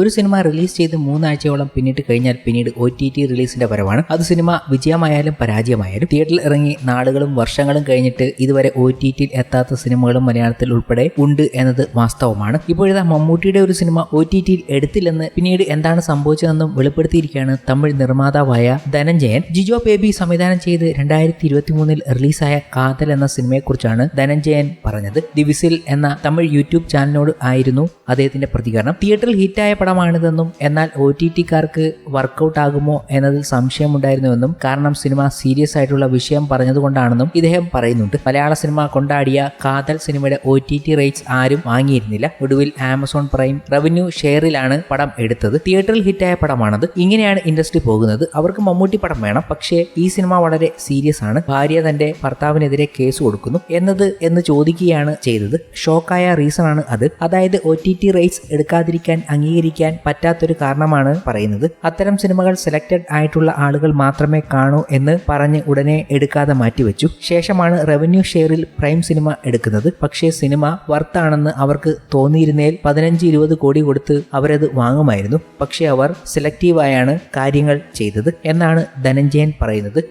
ഒരു cinema release ചെയ്ത് മൂന്നാഴ്ചയോളം പിന്നിട്ട് കഴിഞ്ഞാൽ പിന്നീട് ഒ ടി ടി റിലീസിന്റെ പരമാണ് അത് സിനിമ വിജയമായാലും പരാജയമായാലും തിയേറ്ററിൽ ഇറങ്ങി നാളുകളും വർഷങ്ങളും കഴിഞ്ഞിട്ട് ഇതുവരെ ഒ ടി ടിയിൽ എത്താത്ത സിനിമകളും മലയാളത്തിൽ ഉൾപ്പെടെ ഉണ്ട് എന്നത് വാസ്തവമാണ്. ഇപ്പോഴത്തെ മമ്മൂട്ടിയുടെ ഒരു സിനിമ ഒ ടി ടിയിൽ എടുത്തില്ലെന്ന് പിന്നീട് എന്താണ് സംഭവിച്ചതെന്നും വെളിപ്പെടുത്തിയിരിക്കുകയാണ് തമിഴ് നിർമ്മാതാവായ ധനഞ്ജയൻ. ജിജോ ബേബി സംവിധാനം ചെയ്ത് രണ്ടായിരത്തി ഇരുപത്തി മൂന്നിൽ റിലീസായ കാതൽ എന്ന സിനിമയെക്കുറിച്ചാണ് ധനഞ്ജയൻ പറഞ്ഞത്. ദിവിസിൽ എന്ന തമിഴ് യൂട്യൂബ് ചാനലിനോട് ആയിരുന്നു അദ്ദേഹത്തിന്റെ പ്രതികരണം. തിയേറ്ററിൽ ഹിറ്റായ പടമാണിതെന്നും എന്നാൽ ഒ ടി ടിക്കാർക്ക് വർക്കൗട്ട് ആകുമോ എന്നതിൽ സംശയമുണ്ടായിരുന്നുവെന്നും കാരണം സിനിമ സീരിയസ് ആയിട്ടുള്ള വിഷയം പറഞ്ഞതുകൊണ്ടാണെന്നും ഇദ്ദേഹം പറയുന്നുണ്ട്. മലയാള സിനിമ കൊണ്ടാടിയ കാതൽ സിനിമയുടെ ഒ ടി ടി റേറ്റ്സ് ആരും വാങ്ങിയിരുന്നില്ല. ഒടുവിൽ ആമസോൺ പ്രൈം റവന്യൂ ഷെയറിലാണ് പടം എടുത്തത്. തിയേറ്ററിൽ ഹിറ്റായ പടമാണത്. ഇങ്ങനെയാണ് ഇൻഡസ്ട്രി പോകുന്നത്. അവർക്ക് മമ്മൂട്ടി പടം വേണം. പക്ഷേ ഈ സിനിമ വളരെ സീരിയസ് ആണ്. ഭാര്യ തന്റെ ഭർത്താവിനെതിരെ കേസ് കൊടുക്കുന്നു. എന്നത് എന്ന് ചോദിക്കുകയാണ് ചെയ്തത്. ഷോക്കായ റീസൺ ആണ് അത്. അതായത് ഒ ടി ടി റേറ്റ്സ് എടുക്കാതിരിക്കാൻ അംഗീകരിക്കാൻ പറ്റാത്തൊരു കാരണമാണ് പറയുന്നത്. അത്തരം സിനിമകൾ സെലക്റ്റഡ് ആയിട്ടുള്ള ആളുകൾ മാത്രമേ കാണൂ എന്ന് പറഞ്ഞ് ഉടനെ എടുക്കാതെ മാറ്റിവെച്ചു. ശേഷമാണ് റവന്യൂ ഷെയറിൽ പ്രൈം സിനിമ എടുക്കുന്നത്. പക്ഷേ സിനിമ വർത്താണെന്ന് അവർക്ക് തോന്നിയിരുന്നേൽ പതിനഞ്ച് ഇരുപത് കോടി കൊടുത്ത് അവരത് വാങ്ങുമായിരുന്നു. പക്ഷേ അവർ സെലക്റ്റീവായാണ് കാര്യങ്ങൾ ചെയ്തത് എന്നാണ് ധനഞ്ജയൻ പറയുന്നത്.